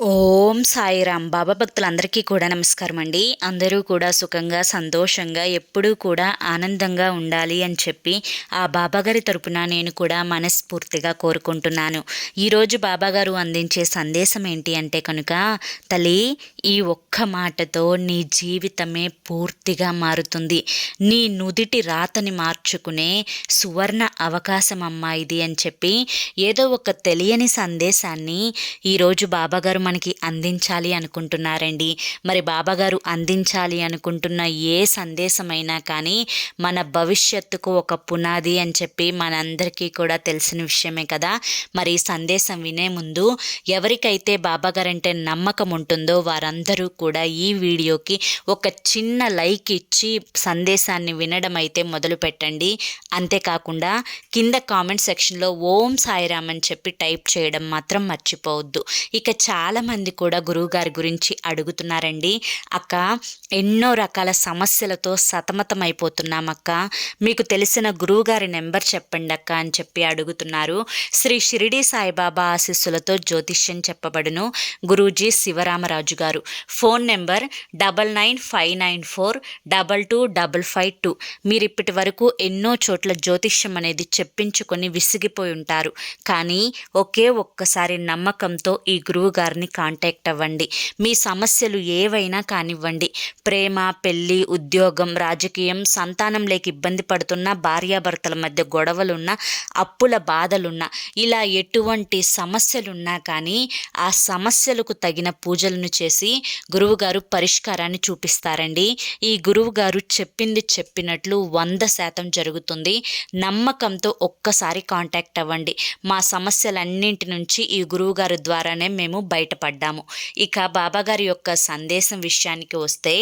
Oh, ఓం సాయిరామ్. బాబా భక్తులందరికీ కూడా నమస్కారం అండి. అందరూ కూడా సుఖంగా సంతోషంగా ఎప్పుడూ కూడా ఆనందంగా ఉండాలి అని చెప్పి ఆ బాబాగారి తరపున నేను కూడా మనస్ఫూర్తిగా కోరుకుంటున్నాను. ఈరోజు బాబాగారు అందించే సందేశం ఏంటి అంటే కనుక తల్లి ఈ ఒక్క మాటతో నీ జీవితమే పూర్తిగా మారుతుంది. నీ నుదిటి రాతని మార్చుకునే సువర్ణ అవకాశం అమ్మా ఇది అని చెప్పి ఏదో ఒక తెలియని సందేశాన్ని ఈరోజు బాబాగారు మనకి అంది అందించాలి అనుకుంటున్నారండి. మరి బాబాగారు అందించాలి అనుకుంటున్న ఏ సందేశమైనా కానీ మన భవిష్యత్తుకు ఒక పునాది అని చెప్పి మనందరికీ కూడా తెలిసిన విషయమే కదా. మరి ఈ సందేశం వినే ముందు ఎవరికైతే బాబాగారంటే నమ్మకం ఉంటుందో వారందరూ కూడా ఈ వీడియోకి ఒక చిన్న లైక్ ఇచ్చి సందేశాన్ని వినడం అయితే మొదలు పెట్టండి. అంతేకాకుండా కింద కామెంట్ సెక్షన్లో ఓం సాయిరామ్ అని చెప్పి టైప్ చేయడం మాత్రం మర్చిపోవద్దు. ఇక చాలామంది కూడా కూడా గురువుగారి గురించి అడుగుతున్నారండి. అక్క ఎన్నో రకాల సమస్యలతో సతమతం అయిపోతున్నాం అక్క మీకు తెలిసిన గురువుగారి నెంబర్ చెప్పండి అక్క అని చెప్పి అడుగుతున్నారు. శ్రీ షిరిడి సాయిబాబా ఆశీస్సులతో జ్యోతిష్యం చెప్పబడును గురూజీ శివరామరాజు గారు. Phone number double nine five nine four double two double five two. మీరు ఇప్పటి వరకు ఎన్నో చోట్ల జ్యోతిష్యం అనేది చెప్పించుకొని విసిగిపోయి ఉంటారు. కానీ ఒకే ఒక్కసారి నమ్మకంతో ఈ గురువు గారిని కనెక్ట్ అవ్వండి మీ సమస్యలు ఏవైనా కానివ్వండి. ప్రేమ పెళ్ళి ఉద్యోగం రాజకీయం సంతానం లేక ఇబ్బంది పడుతున్న భార్యాభర్తల మధ్య గొడవలున్న అప్పుల బాధలున్న ఇలా ఎటువంటి సమస్యలున్నా కానీ ఆ సమస్యలకు తగిన పూజలను చేసి గురువుగారు పరిష్కారాన్ని చూపిస్తారండి. ఈ గురువుగారు చెప్పింది చెప్పినట్లు వంద శాతం జరుగుతుంది. నమ్మకంతో ఒక్కసారి కాంటాక్ట్ అవ్వండి. మా సమస్యలన్నింటి నుంచి ఈ గురువుగారు ద్వారానే మేము బయటపడ్డాము. ఇక బాబాగారి యొక్క సందేశం విషయానికి వస్తే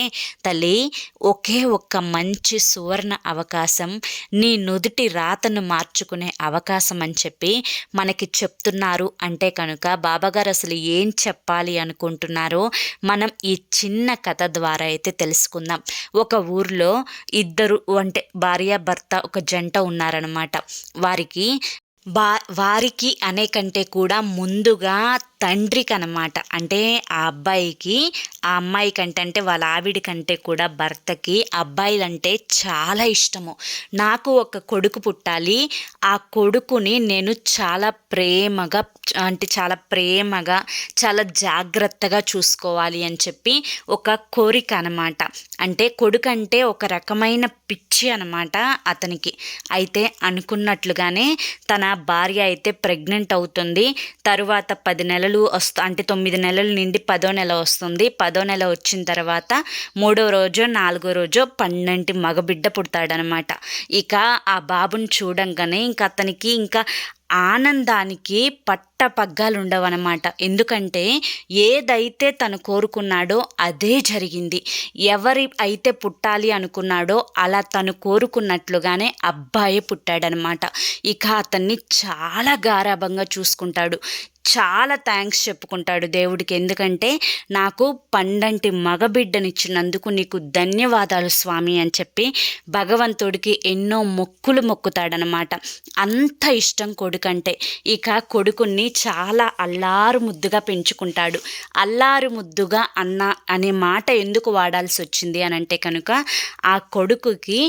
తల్లి ఒకే ఒక్క మంచి సువర్ణ అవకాశం నీ నుదుటి రాతను మార్చుకునే అవకాశం అని చెప్పి మనకి చెప్తున్నారు. అంటే కనుక బాబాగారు అసలు ఏం చెప్పాలి అనుకుంటున్నారో మనం ఈ చిన్న కథ ద్వారా అయితే తెలుసుకుందాం. ఒక ఊర్లో ఇద్దరు అంటే భార్య భర్త ఒక జంట ఉన్నారనమాట వారికి బా వారికి అనే కంటే కూడా ముందుగా తండ్రికి అనమాట అంటే ఆ అబ్బాయికి ఆ అమ్మాయి కంటే అంటే వాళ్ళ ఆవిడ కంటే కూడా భర్తకి అబ్బాయిలంటే చాలా ఇష్టము. నాకు ఒక కొడుకు పుట్టాలి. ఆ కొడుకుని నేను చాలా ప్రేమగా అంటే చాలా ప్రేమగా చాలా జాగ్రత్తగా చూసుకోవాలి అని చెప్పి ఒక కోరిక అనమాట అంటే కొడుకు అంటే ఒక రకమైన పిచ్చి అనమాట అతనికి. అయితే అనుకున్నట్లుగానే తన భార్య అయితే ప్రెగ్నెంట్ అవుతుంది. తరువాత పది నెలలు నెలలు వస్తు అంటే తొమ్మిది నెలల నుండి పదో నెల వస్తుంది. పదో నెల వచ్చిన తర్వాత మూడో రోజు నాలుగో రోజు పన్నెంటి మగబిడ్డ పుడతాడనమాట. ఇక ఆ బాబుని చూడంగానే ఇంకా అతనికి ఇంకా ఆనందానికి పట్ట పగ్గాలు ఎందుకంటే ఏదైతే తను కోరుకున్నాడో అదే జరిగింది. ఎవరి అయితే పుట్టాలి అనుకున్నాడో అలా తను కోరుకున్నట్లుగానే అబ్బాయి పుట్టాడనమాట ఇక అతన్ని చాలా గారాభంగా చూసుకుంటాడు. చాలా థ్యాంక్స్ చెప్పుకుంటాడు దేవుడికి. ఎందుకంటే నాకు పండంటి మగబిడ్డనిచ్చినందుకు నీకు ధన్యవాదాలు స్వామి అని చెప్పి భగవంతుడికి ఎన్నో మొక్కులు మొక్కుతాడనమాట అంత ఇష్టం కొడుకంటే. ఇక కొడుకుని చాలా అల్లారు ముద్దుగా పెంచుకుంటాడు. అల్లారు ముద్దుగా అన్న అనే మాట ఎందుకు వాడాల్సి వచ్చింది అని అంటే కనుక ఆ కొడుకుకి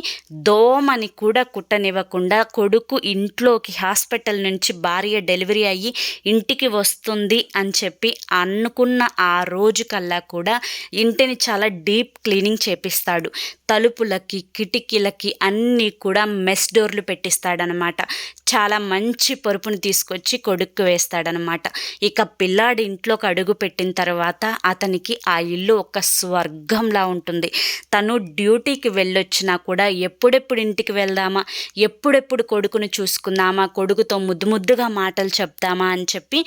దోమని కూడా కుట్టనివ్వకుండా కొడుకు ఇంట్లోకి హాస్పిటల్ నుంచి భార్య డెలివరీ అయ్యి ఇంటికి వస్తుంది అని చెప్పి అనుకున్న ఆ రోజు కల్లా కూడా ఇంటిని చాలా డీప్ క్లీనింగ్ చేపిస్తాడు. తలుపులకి కిటికీలకి అన్నీ కూడా మెస్ డోర్లు పెట్టిస్తాడనమాట. చాలా మంచి పరుపును తీసుకొచ్చి కొడుక్కు వేస్తాడనమాట. ఇక పిల్లాడి ఇంట్లోకి అడుగు పెట్టిన తర్వాత అతనికి ఆ ఇల్లు ఒక స్వర్గంలా ఉంటుంది. తను డ్యూటీకి వెళ్ళొచ్చినా కూడా ఎప్పుడెప్పుడు ఇంటికి వెళ్దామా ఎప్పుడెప్పుడు కొడుకును చూసుకుందామా కొడుకుతో ముద్దు ముద్దుగా మాటలు చెప్తామా అని చెప్పి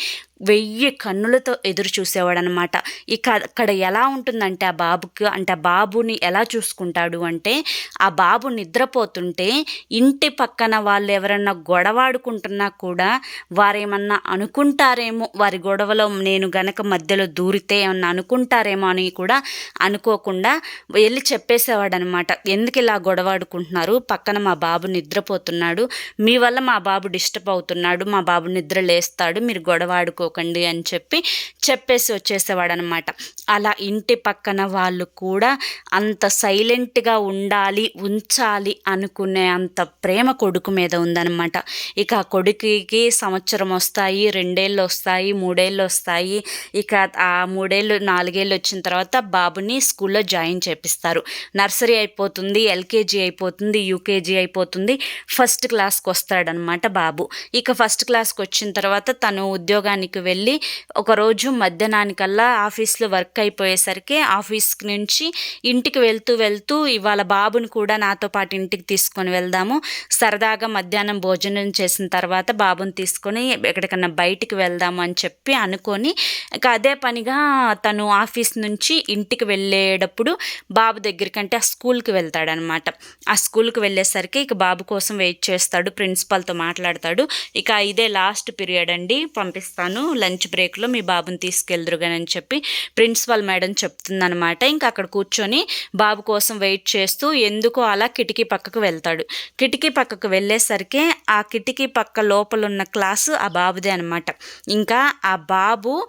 వెయ్యి కన్నులతో ఎదురు చూసేవాడనమాట. ఇక అక్కడ ఎలా ఉంటుందంటే ఆ బాబుకి అంటే ఆ బాబుని ఎలా చూసుకుంటాడు అంటే ఆ బాబు నిద్రపోతుంటే ఇంటి పక్కన వాళ్ళు ఎవరన్నా గొడవాడుకుంటున్నా కూడా వారేమన్నా అనుకుంటారేమో వారి గొడవలో నేను గనక మధ్యలో దూరితే ఏమన్నా అనుకుంటారేమో అని కూడా అనుకోకుండా వెళ్ళి చెప్పేసేవాడు అనమాట ఎందుకు ఇలా గొడవాడుకుంటున్నారు పక్కన మా బాబు నిద్రపోతున్నాడు. మీ వల్ల మా బాబు డిస్టర్బ్ అవుతున్నాడు. మా బాబు నిద్ర లేస్తాడు. మీరు గొడవ ఆడుకోకండి అని చెప్పి చెప్పేసి వచ్చేసేవాడు అనమాట అలా ఇంటి పక్కన వాళ్ళు కూడా అంత సైలెంట్గా ఉండాలి ఉంచాలి అనుకునే అంత ప్రేమ కొడుకు మీద ఉందన్నమాట ఇక ఆ కొడుకు కొడుకుకి సంవత్సరం వస్తాయి రెండేళ్ళు వస్తాయి మూడేళ్ళు వస్తాయి. ఇక ఆ మూడేళ్ళు నాలుగేళ్ళు వచ్చిన తర్వాత బాబుని స్కూల్లో జాయిన్ చేపిస్తారు. నర్సరీ అయిపోతుంది ఎల్కేజీ అయిపోతుంది యూకేజీ అయిపోతుంది. ఫస్ట్ క్లాస్కి వస్తాడనమాట బాబు. ఇక ఫస్ట్ క్లాస్కి వచ్చిన తర్వాత తను ఉద్యోగానికి వెళ్ళి ఒకరోజు మధ్యాహ్నానికల్లా ఆఫీస్లో వర్క్ అయిపోయేసరికి ఆఫీస్ నుంచి ఇంటికి వెళ్తూ వెళ్తూ ఇవాళ బాబుని కూడా నాతో పాటు ఇంటికి తీసుకొని వెళ్దాము. సరదాగా మధ్యాహ్నం భోజనం చేసిన తర్వాత బాబుని తీసుకొని ఎక్కడికన్నా బయటికి వెళ్దాము అని చెప్పి అనుకొని ఇక అదే పనిగా తను ఆఫీస్ నుంచి ఇంటికి వెళ్ళేటప్పుడు బాబు దగ్గరికంటే ఆ స్కూల్కి వెళ్తాడనమాట. ఆ స్కూల్కి వెళ్ళేసరికి ఇక బాబు కోసం వెయిట్ చేస్తాడు ప్రిన్సిపాల్తో మాట్లాడతాడు. ఇక ఇదే లాస్ట్ పీరియడ్ అండి పంపిస్తాను. లంచ్ బ్రేక్లో మీ బాబుని తీసుకెళ్దురుగానని చెప్పి ప్రిన్సిపల్ మేడం చెప్తుందనమాట. ఇంకా అక్కడ కూర్చొని బాబు కోసం వెయిట్ చేస్తూ ఎందుకో అలా కిటికీ పక్కకు వెళ్తాడు. కిటికీ పక్కకు వెళ్ళేసరికి ఆ కిటికీ పక్క లోపల ఉన్న క్లాసు ఆ బాబుదే అనమాట ఇంకా ఆ బాబు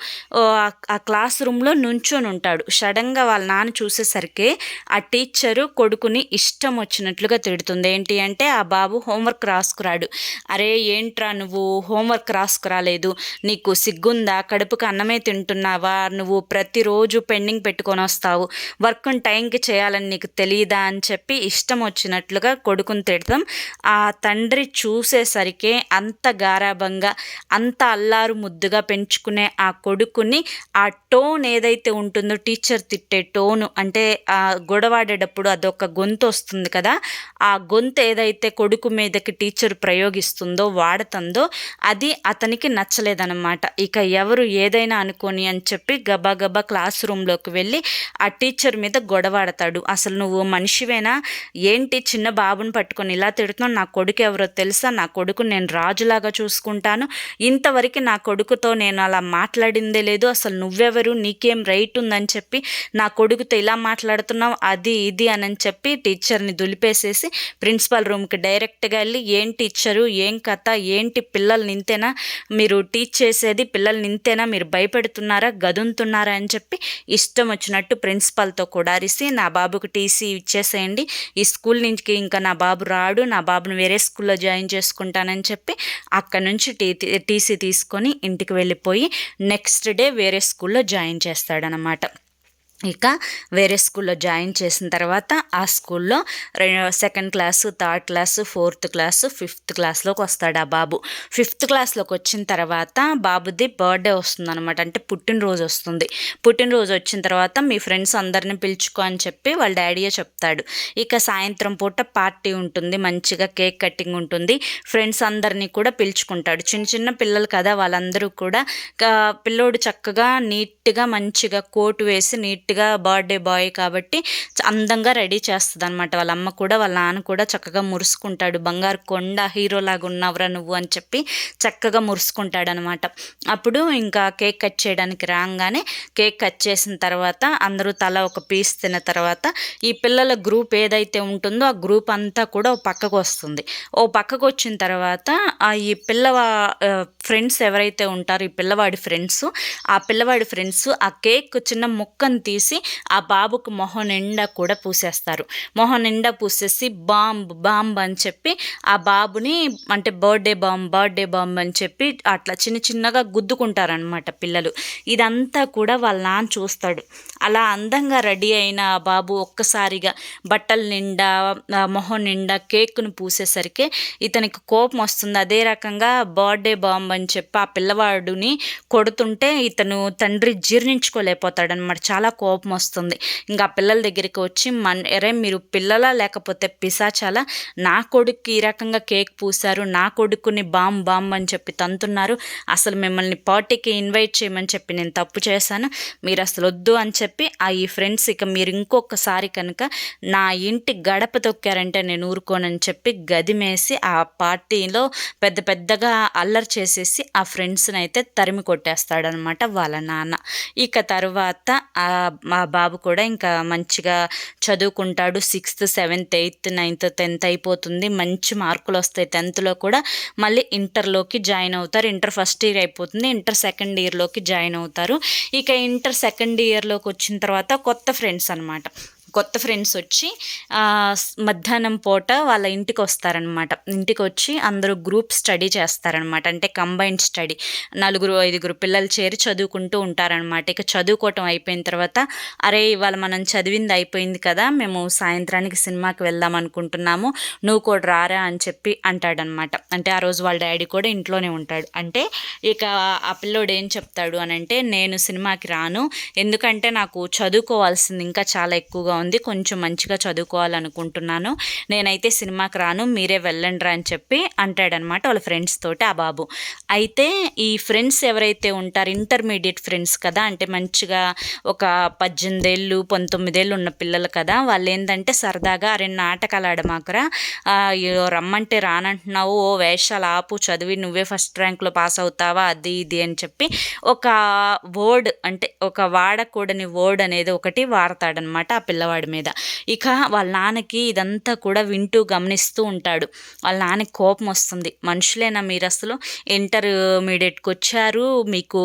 ఆ క్లాస్ రూమ్లో నుంచొని ఉంటాడు. సడన్గా వాళ్ళ నాన్న చూసేసరికి ఆ టీచరు కొడుకుని ఇష్టం వచ్చినట్లుగా తిడుతుంది. ఏంటి అంటే ఆ బాబు హోంవర్క్ రాసుకురాడు. అరే ఏంట్రా నువ్వు? హోంవర్క్ రాసుకురాలేదు. నీకు సిగ్గుందా? కడుపుకి అన్నమే తింటున్నావా? నువ్వు ప్రతిరోజు పెండింగ్ పెట్టుకొని వస్తావు. వర్క్ని టైంకి చేయాలని నీకు తెలియదా అని చెప్పి ఇష్టం వచ్చినట్లుగా కొడుకుని తిడతాం. ఆ తండ్రి చూసేసరికి అంత గారాభంగా అంత అల్లారు ముద్దుగా పెంచుకునే ఆ కొడుకుని ఆ టోన్ ఏదైతే ఉంటుందో టీచర్ తిట్టే టోను అంటే ఆ గొడవాడేటప్పుడు అదొక గొంతు వస్తుంది కదా ఆ గొంతు ఏదైతే కొడుకు మీదకి టీచర్ ప్రయోగిస్తుందో వాడుతుందో అది అతనికి నచ్చలేదన్నమాట. ఇక ఎవరు ఏదైనా అనుకోని అని చెప్పి గబా గబా క్లాస్ రూమ్లోకి వెళ్ళి ఆ టీచర్ మీద గొడవాడతాడు. అసలు నువ్వు మనిషివేనా? ఏంటి చిన్న బాబుని పట్టుకొని ఇలా తిడుతున్నావు? నా కొడుకు ఎవరో తెలుసా? నా కొడుకు నేను రాజులాగా చూసుకుంటాను. ఇంతవరకు నా కొడుకుతో నేను అలా మాట్లాడిందే లేదు. అసలు నువ్వెవరు? నీకేం రైట్ ఉందని చెప్పి నా కొడుకుతో ఇలా మాట్లాడుతున్నావు? అది ఇది అని చెప్పి టీచర్ని దులిపేసేసి ప్రిన్సిపల్ రూమ్కి డైరెక్ట్గా వెళ్ళి ఏం టీచరు? ఏం కథ? ఏంటి పిల్లలు నింతేనా? మీరు టీచ్ చేసేది పిల్లలు నింతేనా? మీరు భయపెడుతున్నారా? గదుంతున్నారా? అని చెప్పి ఇష్టం వచ్చినట్టు ప్రిన్సిపల్తో కూడా అరిసి నా బాబుకు టీసీ ఇచ్చేసేయండి. ఈ స్కూల్ నుంచి ఇంకా నా బాబు రాడు. నా బాబును వేరే స్కూల్లో జాయిన్ చేసుకుంటానని చెప్పి అక్కడ నుంచి టీ టీసీ తీసుకొని ఇంటికి వెళ్ళిపోయి నెక్స్ట్ డే వేరే స్కూల్లో జాయిన్ చేస్తాడనమాట. ఇక వేరే స్కూల్లో జాయిన్ చేసిన తర్వాత ఆ స్కూల్లో second class third class fourth class fifth క్లాస్లోకి వస్తాడు ఆ బాబు. ఫిఫ్త్ క్లాస్లోకి వచ్చిన తర్వాత బాబుది బర్త్డే వస్తుంది అనమాట అంటే పుట్టినరోజు వస్తుంది. పుట్టినరోజు వచ్చిన తర్వాత మీ ఫ్రెండ్స్ అందరిని పిలుచుకో అని చెప్పి వాళ్ళ డాడీయే చెప్తాడు. ఇక సాయంత్రం పూట పార్టీ ఉంటుంది. మంచిగా కేక్ కటింగ్ ఉంటుంది. ఫ్రెండ్స్ అందరినీ కూడా పిలుచుకుంటాడు. చిన్న చిన్న పిల్లలు కదా వాళ్ళందరూ కూడా పిల్లోడు చక్కగా నీట్గా మంచిగా కోటు వేసి నీట్ నీట్గా బర్త్డే బాయ్ కాబట్టి అందంగా రెడీ చేస్తుంది అనమాట వాళ్ళ అమ్మ కూడా వాళ్ళ నాన్న కూడా చక్కగా మురుసుకుంటాడు. బంగారు కొండ హీరోలాగా ఉన్నావురా నువ్వు అని చెప్పి చక్కగా మురుసుకుంటాడు అనమాట అప్పుడు ఇంకా కేక్ కట్ చేయడానికి రాగానే కేక్ కట్ చేసిన తర్వాత అందరూ తల ఒక పీస్ తిన్న తర్వాత ఈ పిల్లల గ్రూప్ ఏదైతే ఉంటుందో ఆ గ్రూప్ అంతా కూడా ఓ పక్కకు వస్తుంది. ఓ పక్కకు వచ్చిన తర్వాత ఈ పిల్లవా ఫ్రెండ్స్ ఎవరైతే ఉంటారో ఈ పిల్లవాడి ఫ్రెండ్స్ ఆ పిల్లవాడి ఫ్రెండ్స్ ఆ కేక్ చిన్న ముక్కను తీసి తీసి ఆ బాబుకు మొహం నిండా కూడా పూసేస్తారు. మొహం నిండా పూసేసి బాంబ్ బాంబ్ అని చెప్పి ఆ బాబుని అంటే బర్త్డే బాంబ్ బర్త్డే బాంబ్ అని చెప్పి అట్లా చిన్న చిన్నగా గుద్దుకుంటారనమాట పిల్లలు. ఇదంతా కూడా వాళ్ళ నాన్న చూస్తాడు. అలా అందంగా రెడీ అయిన ఆ బాబు ఒక్కసారిగా బట్టల నిండా మొహం నిండా కేక్ను పూసేసరికి ఇతనికి కోపం వస్తుంది. అదే రకంగా బర్త్డే బాంబ్ అని చెప్పి ఆ పిల్లవాడుని కొడుతుంటే ఇతను తండ్రి జీర్ణించుకోలేకపోతాడనమాట చాలా కోపం కోపం వస్తుంది. ఇంకా పిల్లల దగ్గరికి వచ్చి మన అరే మీరు పిల్లలా లేకపోతే పిశాచాల? నా కొడుకు ఈ రకంగా కేక్ పూశారు నా కొడుకుని బామ్ బామ్ అని చెప్పి తంతున్నారు. అసలు మిమ్మల్ని పార్టీకి ఇన్వైట్ చేయమని చెప్పి నేను తప్పు చేశాను? మీరు అసలు వద్దు అని చెప్పి ఆ ఈ ఫ్రెండ్స్ ఇక మీరు ఇంకొకసారి కనుక నా ఇంటి గడప తొక్కారంటే నేను ఊరుకోనని చెప్పి గదిమేసి ఆ పార్టీలో పెద్ద పెద్దగా అల్లరి చేసేసి ఆ ఫ్రెండ్స్ని అయితే తరిమి కొట్టేస్తాడనమాట వాళ్ళ నాన్న. ఇక తర్వాత మా బాబు కూడా ఇంకా మంచిగా చదువుకుంటాడు. Sixth seventh eighth ninth tenth అయిపోతుంది. మంచి మార్కులు వస్తాయి. టెన్త్లో కూడా మళ్ళీ ఇంటర్లోకి జాయిన్ అవుతారు. ఇంటర్ ఫస్ట్ ఇయర్ అయిపోతుంది. ఇంటర్ సెకండ్ ఇయర్లోకి జాయిన్ అవుతారు. ఇక ఇంటర్ సెకండ్ ఇయర్లోకి వచ్చిన తర్వాత కొత్త ఫ్రెండ్స్ అనమాట కొత్త ఫ్రెండ్స్ వచ్చి మధ్యాహ్నం పూట వాళ్ళ ఇంటికి వస్తారనమాట ఇంటికి వచ్చి అందరూ గ్రూప్ స్టడీ చేస్తారనమాట. అంటే కంబైన్డ్ స్టడీ. నలుగురు ఐదుగురు పిల్లలు చేరి చదువుకుంటూ ఉంటారనమాట. ఇక చదువుకోవటం అయిపోయిన తర్వాత అరే ఇవాళ మనం చదివింది అయిపోయింది కదా మేము సాయంత్రానికి సినిమాకి వెళ్దాం అనుకుంటున్నాము నువ్వు కూడా రారా అని చెప్పి అంటాడనమాట. అంటే ఆ రోజు వాళ్ళ డాడీ కూడా ఇంట్లోనే ఉంటాడు. అంటే ఇక ఆ పిల్లోడు ఏం చెప్తాడు అని అంటే నేను సినిమాకి రాను. ఎందుకంటే నాకు చదువుకోవాల్సింది ఇంకా చాలా ఎక్కువగా ఉంది కొంచెం మంచిగా చదువుకోవాలనుకుంటున్నాను. నేనైతే సినిమాకి రాను మీరే వెళ్ళండి అని చెప్పి అంటాడనమాట వాళ్ళ ఫ్రెండ్స్ తోటి ఆ బాబు. అయితే ఈ ఫ్రెండ్స్ ఎవరైతే ఉంటారు ఇంటర్మీడియట్ ఫ్రెండ్స్ కదా అంటే మంచిగా ఒక పద్దెనిమిదేళ్ళు పంతొమ్మిదేళ్ళు ఉన్న పిల్లలు కదా వాళ్ళు ఏంటంటే సరదాగా అరే నాటకాలు ఆడమాకరా. రమ్మంటే రానంటున్నావు ఓ వేషాలు ఆపు చదివి నువ్వే ఫస్ట్ ర్యాంక్లో పాస్ అవుతావా అది ఇది అని చెప్పి ఒక వర్డ్ అంటే ఒక వాడకూడని వర్డ్ అనేది ఒకటి వాడతాడనమాట ఆ పిల్లవాడు. పిల్లవాడి మీద. ఇక వాళ్ళ నాన్నకి ఇదంతా కూడా వింటూ గమనిస్తూ ఉంటాడు. వాళ్ళ నాన్నకి కోపం వస్తుంది. మనుషులేనా మీరు అసలు? ఇంటర్మీడియట్కి వచ్చారు. మీకు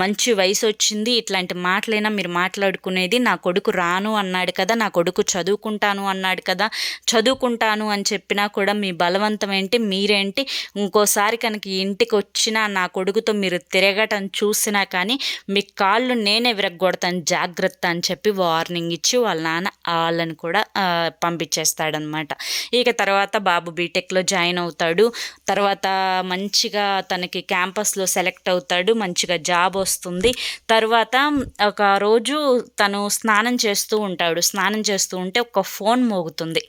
మంచి వయసు వచ్చింది. ఇట్లాంటి మాటలైనా మీరు మాట్లాడుకునేది నా కొడుకు రాను అన్నాడు కదా నా కొడుకు చదువుకుంటాను అన్నాడు కదా చదువుకుంటాను అని చెప్పినా కూడా మీ బలవంతం ఏంటి మీరేంటి? ఇంకోసారి కనుక ఇంటికి వచ్చినా నా కొడుకుతో మీరు తిరగటం చూసినా కానీ మీ కాళ్ళు నేనే విరగొడతాను జాగ్రత్త అని చెప్పి వార్నింగ్ ఇచ్చి వాళ్ళ నాన్న వాళ్ళని కూడా పంపించేస్తాడనమాట ఇక తర్వాత బాబు బీటెక్లో జాయిన్ అవుతాడు. తర్వాత మంచిగా తనకి క్యాంపస్లో సెలెక్ట్ అవుతాడు. మంచిగా జాబ్ వస్తుంది. తర్వాత ఒక రోజు తను స్నానం చేస్తూ ఉంటాడు. స్నానం చేస్తూ ఉంటే ఒక ఫోన్ మోగుతుంది.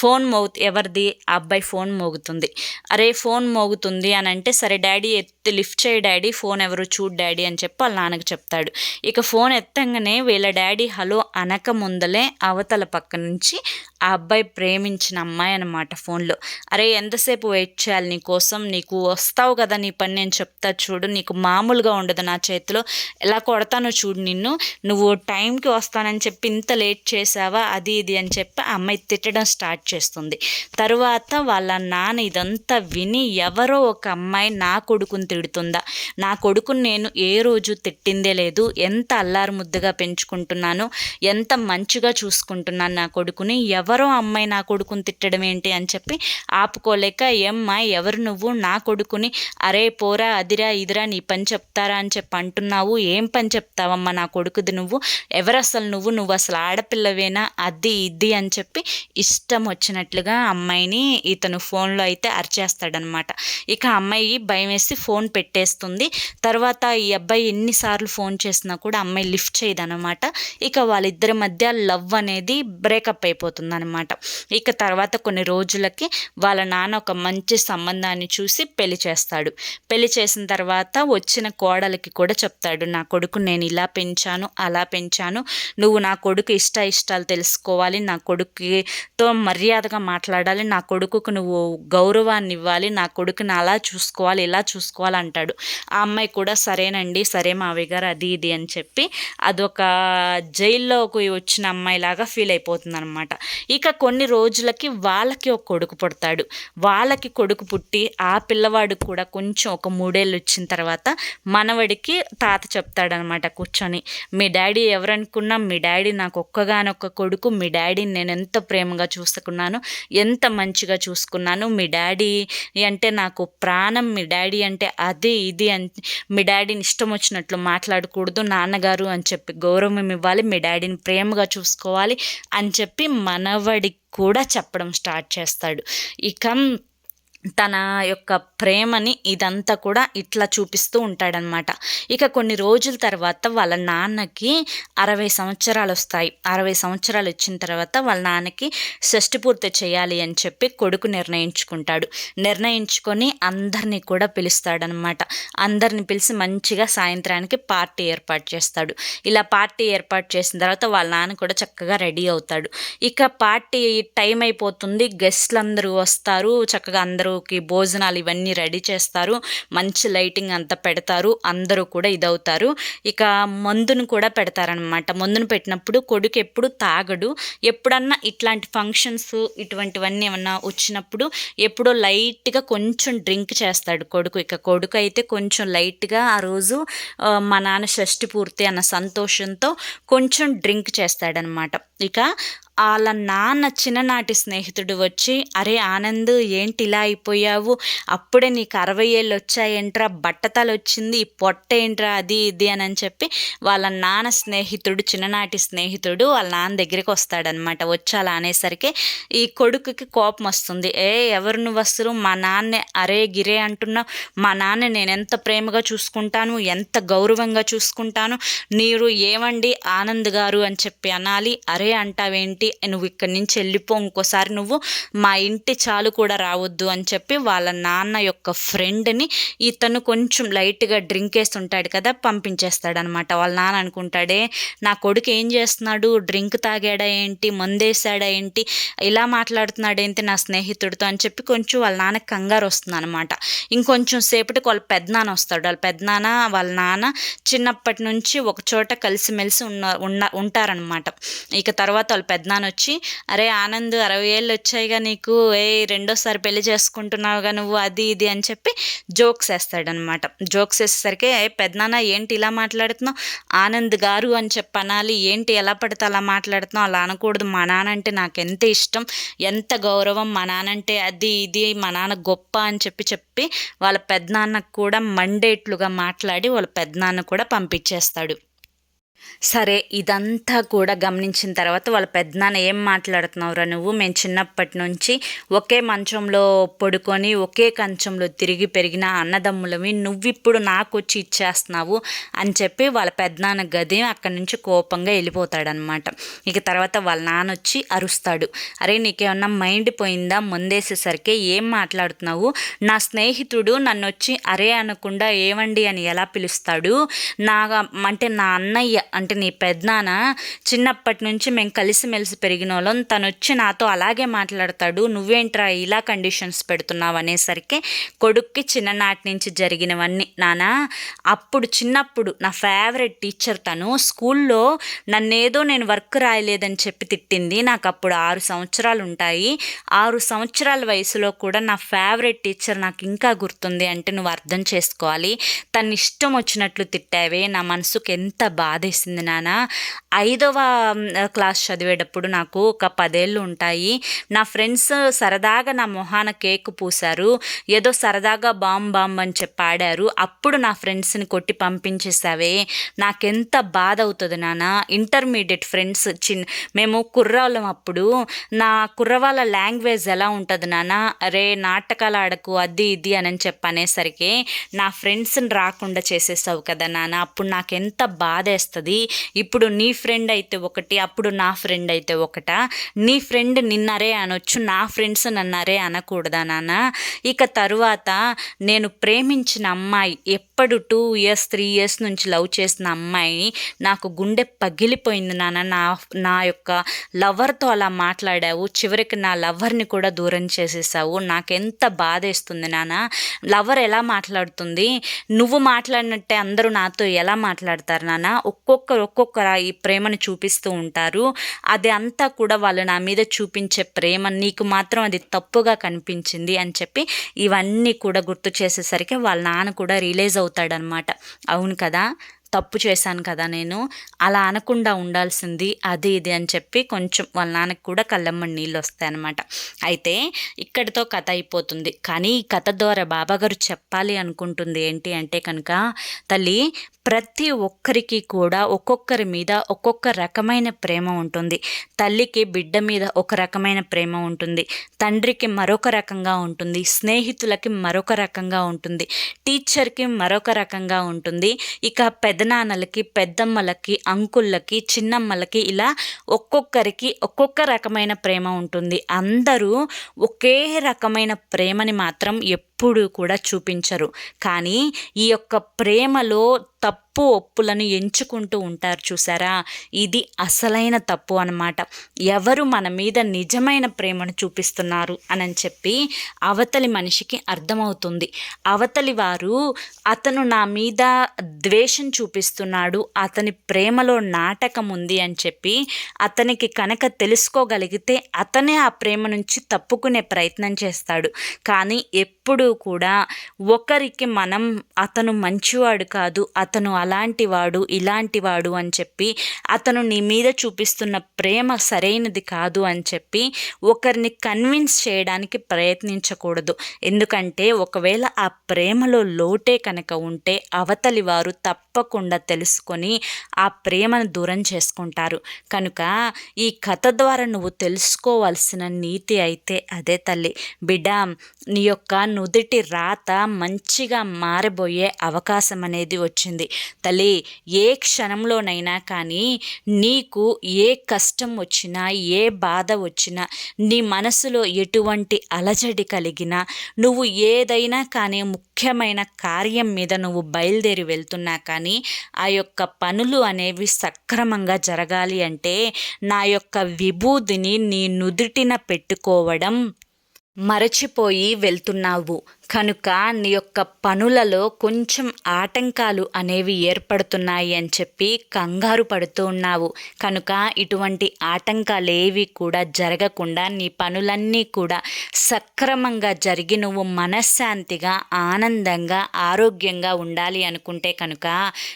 ఫోన్ మోగు ఎవరిది? అబ్బాయి ఫోన్ మోగుతుంది. అరే ఫోన్ మోగుతుంది అని అంటే సరే డాడీ ఎత్తి లిఫ్ట్ చేయి డాడీ ఫోన్ ఎవరు చూడు డాడీ అని చెప్పి వాళ్ళ నాన్నకి చెప్తాడు. ఇక ఫోన్ ఎత్తంగానే వీళ్ళ డాడీ హలో అనక ముందలే అవతల పక్క నుంచి ఆ అబ్బాయి ప్రేమించిన అమ్మాయి అనమాట ఫోన్లో. అరే ఎంతసేపు వెయిట్ చేయాలి నీ కోసం? నీకు వస్తావు కదా నీ పని నేను చెప్తా చూడు. నీకు మామూలుగా ఉండదు నా చేతిలో. ఎలా కొడతానో చూడు నిన్ను. నువ్వు టైంకి వస్తానని చెప్పి ఇంత లేట్ చేసావా అది ఇది అని చెప్పి ఆ అమ్మాయి తిట్టడం స్టార్ట్ చేస్తుంది. తరువాత వాళ్ళ నాన్న ఇదంతా విని ఎవరో ఒక అమ్మాయి నా కొడుకుని తిడుతుందా? నా కొడుకుని నేను ఏ రోజు తిట్టిందే లేదు. ఎంత అల్లారు ముద్దుగా పెంచుకుంటున్నాను? ఎంత మంచిగా చూసుకుంటున్నాను నా కొడుకుని? ఎవరు ఎవరో అమ్మాయి నా కొడుకుని తిట్టడం ఏంటి అని చెప్పి ఆపుకోలేక ఏమ్మా ఎవరు నువ్వు? నా కొడుకుని అరే పోరా అదిరా ఇదిరా నీ పని చెప్తారా? అని చెప్పి అంటున్నావు. ఏం పని చెప్తావమ్మా నా కొడుకుది నువ్వు? ఎవరు అసలు నువ్వు? నువ్వు అసలు ఆడపిల్లవేనా? అది ఇది అని చెప్పి ఇష్టం వచ్చినట్లుగా అమ్మాయిని ఇతను ఫోన్లో అయితే అరిచేస్తాడనమాట. ఇక అమ్మాయి భయం వేసి ఫోన్ పెట్టేస్తుంది. తర్వాత ఈ అబ్బాయి ఎన్నిసార్లు ఫోన్ చేసినా కూడా అమ్మాయి లిఫ్ట్ చేయదనమాట. ఇక వాళ్ళిద్దరి మధ్య లవ్ అనేది బ్రేకప్ అయిపోతుంది. అనమాట ఇక తర్వాత కొన్ని రోజులకి వాళ్ళ నాన్న ఒక మంచి సంబంధాన్ని చూసి పెళ్ళి చేస్తాడు. పెళ్ళి చేసిన తర్వాత వచ్చిన కోడలికి కూడా చెప్తాడు నా కొడుకు నేను ఇలా పెంచాను అలా పెంచాను. నువ్వు నా కొడుకు ఇష్ట ఇష్టాలు తెలుసుకోవాలి. నా కొడుకుతో మర్యాదగా మాట్లాడాలి. నా కొడుకుకు నువ్వు గౌరవాన్ని ఇవ్వాలి. నా కొడుకుని అలా చూసుకోవాలి ఇలా చూసుకోవాలి అంటాడు. ఆ అమ్మాయి కూడా సరేనండి సరే మావి గారు అది ఇది అని చెప్పి అదొక జైల్లోకి వచ్చిన అమ్మాయిలాగా ఫీల్ అయిపోతుంది అనమాట ఇక కొన్ని రోజులకి వాళ్ళకి ఒక కొడుకు పుడతాడు. వాళ్ళకి కొడుకు పుట్టి ఆ పిల్లవాడు కూడా కొంచెం ఒక మూడేళ్ళు వచ్చిన తర్వాత మనవడికి తాత చెప్తాడనమాట కూర్చొని మీ డాడీ ఎవరనుకున్నా మీ డాడీ నాకు ఒక్కగానొక్క కొడుకు మీ డాడీని నేను ఎంత ప్రేమగా చూసుకున్నాను ఎంత మంచిగా చూసుకున్నాను మీ డాడీ అంటే నాకు ప్రాణం మీ డాడీ అంటే అది ఇది అని మీ డాడీని ఇష్టం వచ్చినట్లు మాట్లాడకూడదు నాన్నగారు అని చెప్పి గౌరవం ఇవ్వాలి మీ డాడీని ప్రేమగా చూసుకోవాలి అని చెప్పి మన మనవడికి కూడా చెప్పడం స్టార్ట్ చేస్తాడు. ఇక తన యొక్క ప్రేమని ఇదంతా కూడా ఇట్లా చూపిస్తూ ఉంటాడనమాట ఇక కొన్ని రోజుల తర్వాత వాళ్ళ నాన్నకి అరవై సంవత్సరాలు వస్తాయి. అరవై సంవత్సరాలు వచ్చిన తర్వాత వాళ్ళ నాన్నకి షష్టి పూర్తి చేయాలి అని చెప్పి కొడుకు నిర్ణయించుకుంటాడు. నిర్ణయించుకొని అందరినీ కూడా పిలుస్తాడనమాట అందరిని పిలిచి మంచిగా సాయంత్రానికి పార్టీ ఏర్పాటు చేస్తాడు. ఇలా పార్టీ ఏర్పాటు చేసిన తర్వాత వాళ్ళ నాన్న కూడా చక్కగా రెడీ అవుతాడు. ఇక పార్టీ టైం అయిపోతుంది. గెస్ట్లు అందరూ వస్తారు. చక్కగా అందరూ అందరికి భోజనాలు ఇవన్నీ రెడీ చేస్తారు. మంచి లైటింగ్ అంతా పెడతారు. అందరూ కూడా ఇదవుతారు. ఇక మందును కూడా పెడతారనమాట మందును పెట్టినప్పుడు కొడుకు ఎప్పుడు తాగడు. ఎప్పుడన్నా ఇట్లాంటి ఫంక్షన్స్ ఇటువంటివన్నీ ఏమన్నా వచ్చినప్పుడు ఎప్పుడో లైట్గా కొంచెం డ్రింక్ చేస్తాడు కొడుకు. ఇక కొడుకు అయితే కొంచెం లైట్గా ఆ రోజు మా నాన్న షష్టి పూర్తి అన్న సంతోషంతో కొంచెం డ్రింక్ చేస్తాడనమాట ఇక వాళ్ళ నాన్న చిన్ననాటి స్నేహితుడు వచ్చి అరే ఆనంద్ ఏంటి ఇలా అయిపోయావు? అప్పుడే నీకు అరవై ఏళ్ళు వచ్చాయేంట్రా బట్టతలు వచ్చింది పొట్ట ఏంట్రా అది ఇది అని చెప్పి వాళ్ళ నాన్న స్నేహితుడు చిన్ననాటి స్నేహితుడు వాళ్ళ నాన్న దగ్గరికి వస్తాడనమాట వచ్చి అలా అనేసరికి ఈ కొడుకుకి కోపం వస్తుంది. ఏ ఎవరు నువ్వు వస్తారు మా నాన్నే అరే గిరే అంటున్నావు. మా నాన్న నేను ఎంత ప్రేమగా చూసుకుంటాను ఎంత గౌరవంగా చూసుకుంటాను మీరు ఏమండి ఆనంద్ గారు అని చెప్పి అనాలి. అరే అంటావేంటి? నువ్వు ఇక్కడి నుంచి వెళ్ళిపో ఇంకోసారి నువ్వు మా ఇంటి చాలు కూడా రావద్దు అని చెప్పి వాళ్ళ నాన్న యొక్క ఫ్రెండ్ని ఇతను కొంచెం లైట్గా డ్రింక్ వేస్తుంటాడు కదా పంపించేస్తాడనమాట. వాళ్ళ నాన్న అనుకుంటాడే నా కొడుకు ఏం చేస్తున్నాడు? డ్రింక్ తాగాడా ఏంటి? మందేశాడా ఏంటి? ఇలా మాట్లాడుతున్నాడు ఏంటి నా స్నేహితుడితో అని చెప్పి కొంచెం వాళ్ళ నాన్న కంగారు వస్తుంది అనమాట ఇంకొంచెం సేపటికి వాళ్ళ పెద్దనాన్న వస్తాడు. వాళ్ళ పెద్దనాన్న వాళ్ళ నాన్న చిన్నప్పటి నుంచి ఒక చోట కలిసిమెలిసి ఉన్న ఉన్న ఉంటారనమాట. ఇక తర్వాత వాళ్ళ పెద్దనాన్న వచ్చి అరే ఆనంద్ అరవై ఏళ్ళు వచ్చాయిగా నీకు. ఏ రెండోసారి పెళ్ళి చేసుకుంటున్నావుగా నువ్వు అది ఇది అని చెప్పి జోక్స్ వేస్తాడనమాట. జోక్స్ వేసేసరికి పెద్దనాన్న ఏంటి ఇలా మాట్లాడుతున్నావు? ఆనంద్ గారు అని చెప్పి అనాలి. ఏంటి ఎలా పడితే అలా మాట్లాడుతున్నావు? అలా అనకూడదు. మా నాన్న అంటే నాకు ఎంత ఇష్టం? ఎంత గౌరవం? మా నాన్న అంటే అది ఇది మా నాన్న గొప్ప అని చెప్పి చెప్పి వాళ్ళ పెద్దనాన్నకు కూడా మండేట్లుగా మాట్లాడి వాళ్ళ పెద్దనాన్న కూడా పంపించేస్తాడు. సరే ఇదంతా కూడా గమనించిన తర్వాత వాళ్ళ పెద్దనాన్న ఏం మాట్లాడుతున్నావురా నువ్వు? మేము చిన్నప్పటి నుంచి ఒకే మంచంలో పడుకొని ఒకే కంచంలో తిరిగి పెరిగిన అన్నదమ్ములవి. నువ్విప్పుడు నాకు వచ్చి ఇచ్చేస్తున్నావు అని చెప్పి వాళ్ళ పెద్దనాన్న గది అక్కడి నుంచి కోపంగా వెళ్ళిపోతాడనమాట ఇక తర్వాత వాళ్ళ నాన్న వచ్చి అరుస్తాడు. అరే నీకేమన్నా మైండ్ పోయిందా? ముందేసేసరికి ఏం మాట్లాడుతున్నావు? నా స్నేహితుడు నన్ను వచ్చి అరే అనకుండా ఏవండి అని ఎలా పిలుస్తాడు? నా అంటే నా అన్నయ్య అంటే నీ పెద్దనాన్న చిన్నప్పటి నుంచి మేము కలిసిమెలిసి పెరిగిన వాళ్ళం తను వచ్చి నాతో అలాగే మాట్లాడతాడు. నువ్వేంట్రా ఇలా కండిషన్స్ పెడుతున్నావు అనేసరికి కొడుక్కి చిన్ననాటి నుంచి జరిగినవన్నీ. నాన్న అప్పుడు చిన్నప్పుడు నా ఫేవరెట్ టీచర్ తను. స్కూల్లో నన్నేదో నేను వర్క్ రాయలేదని చెప్పి తిట్టింది. నాకు అప్పుడు ఆరు సంవత్సరాలు ఉంటాయి ఆరు సంవత్సరాల వయసులో కూడా నా ఫేవరెట్ టీచర్ నాకు ఇంకా గుర్తుంది అంటే నువ్వు అర్థం చేసుకోవాలి. తను ఇష్టం వచ్చినట్లు తిట్టావే. నా మనసుకు ఎంత బాధ అనిపించింది నాన్న ఐదవ క్లాస్ చదివేటప్పుడు నాకు ఒక పదేళ్ళు ఉంటాయి. నా ఫ్రెండ్స్ సరదాగా నా మొహాన కేక్ పూశారు. ఏదో సరదాగా బాంబ్ బాంబ్ అని చెప్పి ఆడారు. అప్పుడు నా ఫ్రెండ్స్ని కొట్టి పంపించేసావే నాకెంత బాధ అవుతుంది నాన్న ఇంటర్మీడియట్ ఫ్రెండ్స్ చిన్ మేము కుర్రాళ్ళం అప్పుడు. నా కుర్రవాళ్ళ లాంగ్వేజ్ ఎలా ఉంటుంది నాన్న అరే నాటకాలు ఆడకు అది ఇది అని చెప్పి అనేసరికి నా ఫ్రెండ్స్ని రాకుండా చేసేసావు కదా నాన్న అప్పుడు నాకెంత బాధ వేస్తుంది ఇప్పుడు నీ ఫ్రెండ్ అయితే ఒకటి అప్పుడు నా ఫ్రెండ్ అయితే ఒకట. నీ ఫ్రెండ్ నిన్నరే అనొచ్చు నా ఫ్రెండ్స్ నన్నరే అనకూడదా నాన్న? ఇక తరువాత నేను ప్రేమించిన అమ్మాయి ఎప్పుడు టూ ఇయర్స్ త్రీ ఇయర్స్ నుంచి లవ్ చేసిన అమ్మాయి నాకు గుండె పగిలిపోయింది నాన్న. నా నా యొక్క లవర్తో అలా మాట్లాడావు చివరికి నా లవర్ని కూడా దూరం చేసేసావు. నాకెంత బాధేస్తుంది నాన్న? లవర్ ఎలా మాట్లాడుతుంది? నువ్వు మాట్లాడినట్టే అందరూ నాతో ఎలా మాట్లాడతారు నాన్న? ఒక్కో ఒక్కొక్కరు ఒక్కొక్కరు ఈ ప్రేమను చూపిస్తూ ఉంటారు. అది అంతా కూడా వాళ్ళు నా మీద చూపించే ప్రేమ నీకు మాత్రం అది తప్పుగా కనిపించింది అని చెప్పి ఇవన్నీ కూడా గుర్తు చేసేసరికి వాళ్ళ నాన్న కూడా రిలీజ్ అవుతాడనమాట అవును కదా? తప్పు చేశాను కదా నేను అలా అనకుండా ఉండాల్సింది అది ఇది అని చెప్పి కొంచెం వాళ్ళ నాన్నకి కూడా కళ్ళమ్మని నీళ్ళు వస్తాయన్నమాట. అయితే ఇక్కడితో కథ అయిపోతుంది. కానీ ఈ కథ ద్వారా బాబాగారు చెప్పాలి అనుకుంటుంది ఏంటి అంటే కనుక తల్లి ప్రతి ఒక్కరికి కూడా ఒక్కొక్కరి మీద ఒక్కొక్క రకమైన ప్రేమ ఉంటుంది. తల్లికి బిడ్డ మీద ఒక రకమైన ప్రేమ ఉంటుంది. తండ్రికి మరొక రకంగా ఉంటుంది. స్నేహితులకి మరొక రకంగా ఉంటుంది. టీచర్కి మరొక రకంగా ఉంటుంది. ఇక పెద్ద పెదనాన్నలకి పెద్దమ్మలకి అంకుళ్ళకి చిన్నమ్మలకి ఇలా ఒక్కొక్కరికి ఒక్కొక్క రకమైన ప్రేమ ఉంటుంది. అందరూ ఒకే రకమైన ప్రేమని మాత్రం ఎప్పుడు కూడా చూపించరు. కానీ ఈ యొక్క ప్రేమలో తప్పు ఒప్పులను ఎంచుకుంటూ ఉంటారు చూసారా? ఇది అసలైన తప్పు అనమాట ఎవరు మన మీద నిజమైన ప్రేమను చూపిస్తున్నారు అని చెప్పి అవతలి మనిషికి అర్థమవుతుంది. అవతలి వారు అతను నా మీద ద్వేషం చూపిస్తున్నాడు అతని ప్రేమలో నాటకం ఉంది అని చెప్పి అతనికి కనుక తెలుసుకోగలిగితే అతనే ఆ ప్రేమ నుంచి తప్పుకునే ప్రయత్నం చేస్తాడు. కానీ ఎప్పుడు కూడా ఒకరికి మనం అతను మంచివాడు కాదు అతను అలాంటి వాడు ఇలాంటి వాడు అని చెప్పి అతను నీ మీద చూపిస్తున్న ప్రేమ సరైనది కాదు అని చెప్పి ఒకరిని కన్విన్స్ చేయడానికి ప్రయత్నించకూడదు. ఎందుకంటే ఒకవేళ ఆ ప్రేమలో లోటే కనుక ఉంటే అవతలి వారు తప్పకుండా తెలుసుకొని ఆ ప్రేమను దూరం చేసుకుంటారు. కనుక ఈ కథ ద్వారా నువ్వు తెలుసుకోవాల్సిన నీతి అయితే అదే తల్లి. బిడ్డ నీ యొక్క నువ్వు మొదటి రాత మంచిగా మారబోయే అవకాశం అనేది వచ్చింది. తల్లి ఏ క్షణంలోనైనా కానీ నీకు ఏ కష్టం వచ్చినా ఏ బాధ వచ్చినా నీ మనసులో ఎటువంటి అలజడి కలిగినా నువ్వు ఏదైనా కానీ ముఖ్యమైన కార్యం మీద నువ్వు బయలుదేరి వెళ్తున్నా కానీ ఆ యొక్క పనులు అనేవి సక్రమంగా జరగాలి అంటే నా యొక్క విభూదిని నీ నుదుటిన పెట్టుకోవడం మరచిపోయి వెళ్తున్నావు. కనుక నీ యొక్క పనులలో కొంచెం ఆటంకాలు అనేవి ఏర్పడుతున్నాయి అని చెప్పి కంగారు పడుతూ ఉన్నావు. కనుక ఇటువంటి ఆటంకాలు ఏవి కూడా జరగకుండా నీ పనులన్నీ కూడా సక్రమంగా జరిగి నువ్వు మనశ్శాంతిగా ఆనందంగా ఆరోగ్యంగా ఉండాలి అనుకుంటే కనుక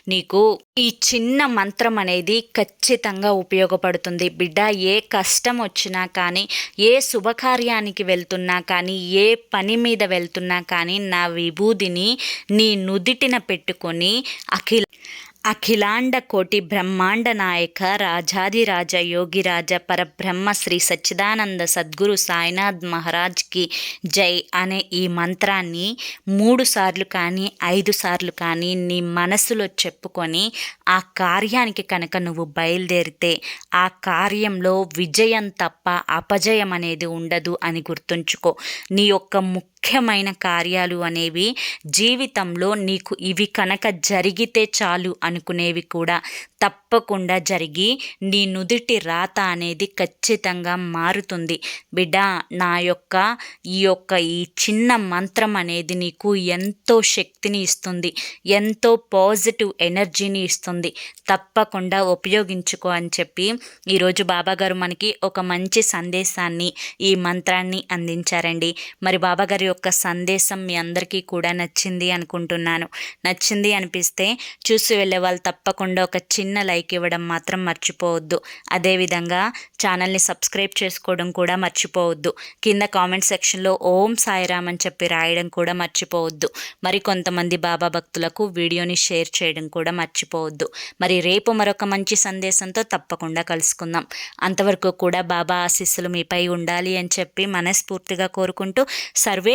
నీకు ఈ చిన్న మంత్రం అనేది ఖచ్చితంగా ఉపయోగపడుతుంది. బిడ్డ ఏ కష్టం వచ్చినా కానీ ఏ శుభకార్యానికి వెళ్తున్నా కానీ ఏ పని మీద వెళ్తున్నా కానీ నా విభూదిని నీ నుదిటిన పెట్టుకొని అఖిల అఖిలాండ కోటి బ్రహ్మాండ నాయక రాజాదిరాజ యోగిరాజ పరబ్రహ్మ శ్రీ సచ్చిదానంద సద్గురు సాయినాథ్ మహారాజ్కి జై అనే ఈ మంత్రాన్ని మూడు సార్లు కానీ ఐదు సార్లు కానీ నీ మనసులో చెప్పుకొని ఆ కార్యానికి కనుక నువ్వు బయలుదేరితే ఆ కార్యంలో విజయం తప్ప అపజయం అనేది ఉండదు అని గుర్తుంచుకో. నీ యొక్క ముఖ్యమైన కార్యాలు అనేవి జీవితంలో నీకు ఇవి కనుక జరిగితే చాలు అనుకునేవి కూడా తప్పకుండా జరిగి నీ నుదుటి రాత అనేది ఖచ్చితంగా మారుతుంది. బిడ్డ నా యొక్క ఈ యొక్క ఈ చిన్న మంత్రం అనేది నీకు ఎంతో శక్తిని ఇస్తుంది. ఎంతో పాజిటివ్ ఎనర్జీని ఇస్తుంది. తప్పకుండా ఉపయోగించుకో అని చెప్పి ఈరోజు బాబాగారు మనకి ఒక మంచి సందేశాన్ని ఈ మంత్రాన్ని అందించారండి. మరి బాబాగారి యొక్క సందేశం మీ అందరికీ కూడా నచ్చింది అనుకుంటున్నాను. నచ్చింది అనిపిస్తే చూసి వెళ్ళే వాళ్ళు తప్పకుండా ఒక చిన్న లైక్ ఇవ్వడం మాత్రం మర్చిపోవద్దు. అదేవిధంగా ఛానల్ని సబ్స్క్రైబ్ చేసుకోవడం కూడా మర్చిపోవద్దు. కింద కామెంట్ సెక్షన్లో ఓం సాయిరామ్ అని చెప్పి రాయడం కూడా మర్చిపోవద్దు. మరి కొంతమంది బాబా భక్తులకు వీడియోని షేర్ చేయడం కూడా మర్చిపోవద్దు. మరి రేపు మరొక మంచి సందేశంతో తప్పకుండా కలుసుకుందాం. అంతవరకు కూడా బాబా ఆశీస్సులు మీపై ఉండాలి అని చెప్పి మనస్ఫూర్తిగా కోరుకుంటూ సర్వే